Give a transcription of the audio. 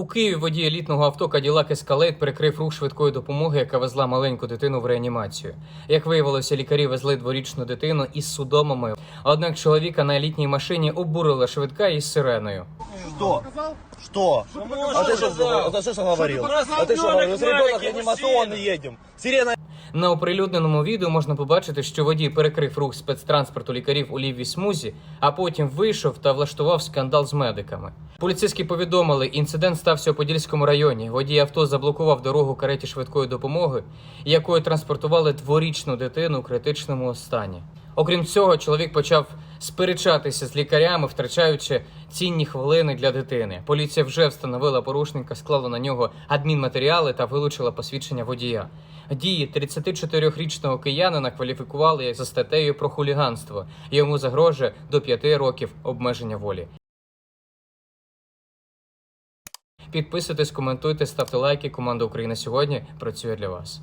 У Києві водій елітного авто Cadillac Escalade перекрив рух швидкої допомоги, яка везла маленьку дитину в реанімацію. Як виявилося, лікарі везли дворічну дитину із судомами. Однак чоловіка на елітній машині обурила швидка із сиреною. Что? Что? А ты что, а ты что говорил? А ты что говорил? С ребенок реанимационный едем. Сирена на оприлюдненому відео можна побачити, що водій перекрив рух спецтранспорту лікарів у лівій смузі, а потім вийшов та влаштував скандал з медиками. Поліцейські повідомили, інцидент стався у Подільському районі. Водій авто заблокував дорогу кареті швидкої допомоги, якою транспортували дворічну дитину у критичному стані. Окрім цього, чоловік почав сперечатися з лікарями, втрачаючи цінні хвилини для дитини. Поліція вже встановила порушника, склала на нього адмінматеріали та вилучила посвідчення водія. Дії 34-річного киянина кваліфікували за статтею про хуліганство. Йому загрожує до 5 років обмеження волі. Підписуйтесь, коментуйте, ставте лайки. Команда Україна сьогодні працює для вас.